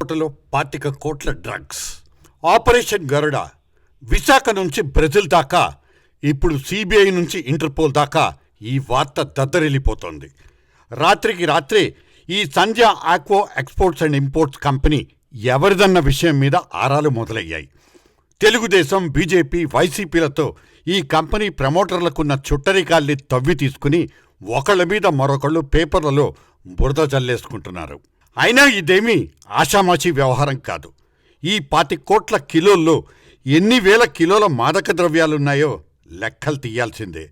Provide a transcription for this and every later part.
హాస్పిటల్లో పాతిక కోట్ల డ్రగ్స్. ఆపరేషన్ గరుడ విశాఖ నుంచి బ్రెజిల్ దాకా ఇప్పుడు సిబిఐ నుంచి ఇంటర్పోల్ దాకా ఈ వార్త దద్దరిల్లిపోతోంది. రాత్రికి రాత్రే ఈ Sandhya aqua exports and imports company ఎవరిదన్న విషయం మీద ఆరాలు మొదలయ్యాయి. తెలుగుదేశం బీజేపీ వైసీపీలతో ఈ కంపెనీ ప్రమోటర్లకున్న చుట్టరికాల్ని తవ్వి తీసుకుని ఒకళ్ళ మీద మరొకళ్ళు పేపర్లలో బురద చల్లేసుకుంటున్నారు అయినా ఇదేమీ ఆషామాషీ వ్యవహారం కాదు. ఈ పాతి కోట్ల కిలోల్లో ఎన్ని వేల కిలోల మాదక ద్రవ్యాలున్నాయో లెక్కలు తీయాల్సిందే.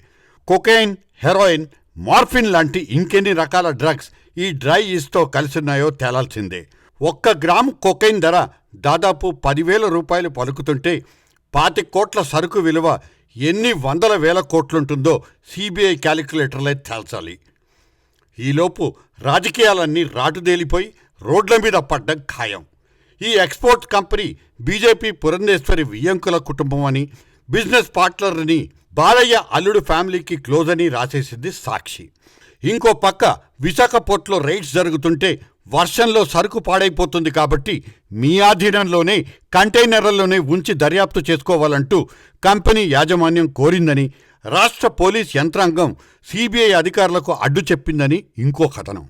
కొకైన్ హెరోయిన్ మార్ఫిన్ లాంటి ఇంకెన్ని రకాల డ్రగ్స్ ఈ డ్రై ఈస్తో కలిసిన్నాయో తేలాల్సిందే. ఒక్క గ్రాము కొకైన్ ధర దాదాపు పదివేల రూపాయలు పలుకుతుంటే పాతి కోట్ల సరుకు విలువ ఎన్ని వందల వేల కోట్లుంటుందో సిబిఐ క్యాలిక్యులేటర్లే తేల్చాలి. ఈలోపు రాజకీయాలన్నీ రాటుదేలిపోయి రోడ్ల మీద పడ్డం ఖాయం. ఈ ఎక్స్పోర్ట్ కంపెనీ బీజేపీ పురంధేశ్వరి వియ్యంకుల కుటుంబం అని బిజినెస్ పార్ట్నర్ అని బాలయ్య అల్లుడు ఫ్యామిలీకి క్లోజ్ అని రాసేసింది సాక్షి. ఇంకో పక్క విశాఖ పోర్ట్లో రైడ్స్ జరుగుతుంటే వర్షంలో సరుకు పాడైపోతుంది కాబట్టి మీ ఆధీనంలోనే కంటైనర్లలోనే ఉంచి దర్యాప్తు చేసుకోవాలంటూ కంపెనీ యాజమాన్యం కోరిందని రాష్ట్ర పోలీస్ యంత్రాంగం సిబిఐ అధికారులకు అడ్డు చెప్పిందని ఇంకో కథనం.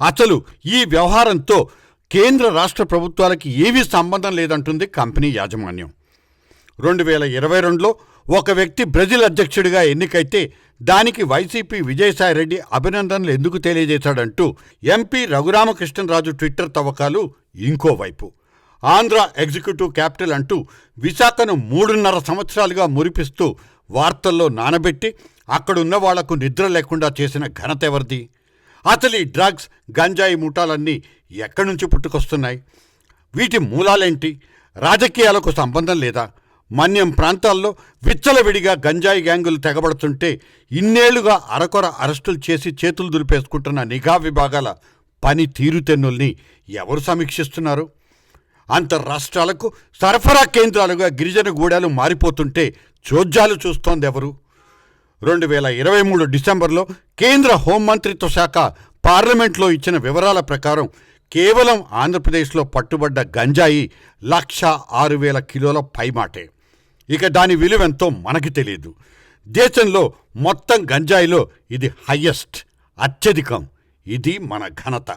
అసలు ఈ వ్యవహారంతో కేంద్ర రాష్ట్ర ప్రభుత్వాలకి ఏవీ సంబంధం లేదంటుంది కంపెనీ యాజమాన్యం. రెండు వేల ఇరవై రెండులో ఒక వ్యక్తి బ్రెజిల్ అధ్యక్షుడిగా ఎన్నికైతే దానికి వైసీపీ విజయసాయిరెడ్డి అభినందనలు ఎందుకు తెలియజేశాడంటూ ఎంపీ రఘురామకృష్ణరాజు ట్విట్టర్ తవ్వకాలు ఇంకోవైపు ఆంధ్ర ఎగ్జిక్యూటివ్ క్యాపిటల్ అంటూ విశాఖను మూడున్నర సంవత్సరాలుగా మురిపిస్తూ వార్తల్లో నానబెట్టి అక్కడున్న వాళ్ళకు నిద్ర లేకుండా చేసిన ఘనత ఎవరిది? అసలు ఈ డ్రగ్స్ గంజాయి ముఠాలన్నీ ఎక్కడి నుంచి పుట్టుకొస్తున్నాయి? వీటి మూలాలేంటి? రాజకీయాలకు సంబంధం లేదా? మన్యం ప్రాంతాల్లో విచ్చలవిడిగా గంజాయి గ్యాంగులు తెగబడుతుంటే ఇన్నేళ్ళుగా అరకొర అరెస్టులు చేసి చేతులు దులిపేసుకుంటున్న నిఘా విభాగాల పని తీరుతెన్నుల్ని ఎవరు సమీక్షిస్తున్నారు? అంతర్రాష్ట్రాలకు సరఫరా కేంద్రాలుగా గిరిజన గూడాలు మారిపోతుంటే చోద్యాలు చూస్తోంది ఎవరు? రెండు వేల ఇరవై మూడు డిసెంబర్లో కేంద్ర హోంమంత్రిత్వ శాఖ పార్లమెంట్లో ఇచ్చిన వివరాల ప్రకారం కేవలం ఆంధ్రప్రదేశ్లో పట్టుబడ్డ గంజాయి లక్ష ఆరు వేల కిలోల పైమాటే. ఇక దాని విలువెంతో మనకి తెలియదు దేశంలో మొత్తం గంజాయిలో ఇది హయ్యెస్ట్ అత్యధికం. ఇది మన ఘనత.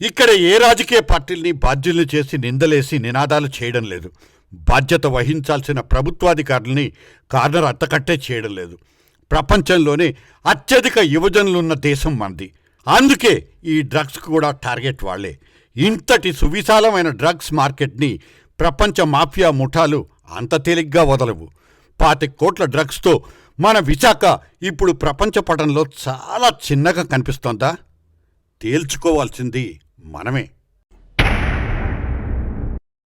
ఇక్కడ ఏ రాజకీయ పార్టీల్ని బాధ్యుల్ని చేసి నిందలేసి నినాదాలు చేయడం లేదు. బాధ్యత వహించాల్సిన ప్రభుత్వాధికారుల్ని కార్నర్ అత్తకట్టే చేయడం లేదు. ప్రపంచంలోనే అత్యధిక యువజనులున్న దేశం మనది. అందుకే ఈ డ్రగ్స్ కూడా టార్గెట్ వాళ్ళే. ఇంతటి సువిశాలమైన డ్రగ్స్ మార్కెట్ని ప్రపంచ మాఫియా ముఠాలు అంత తేలిగ్గా వదలవు. పాతి కోట్ల డ్రగ్స్తో మన విశాఖ ఇప్పుడు ప్రపంచ పటంలో చాలా చిన్నగా కనిపిస్తోందా? తేల్చుకోవాల్సింది మనమే.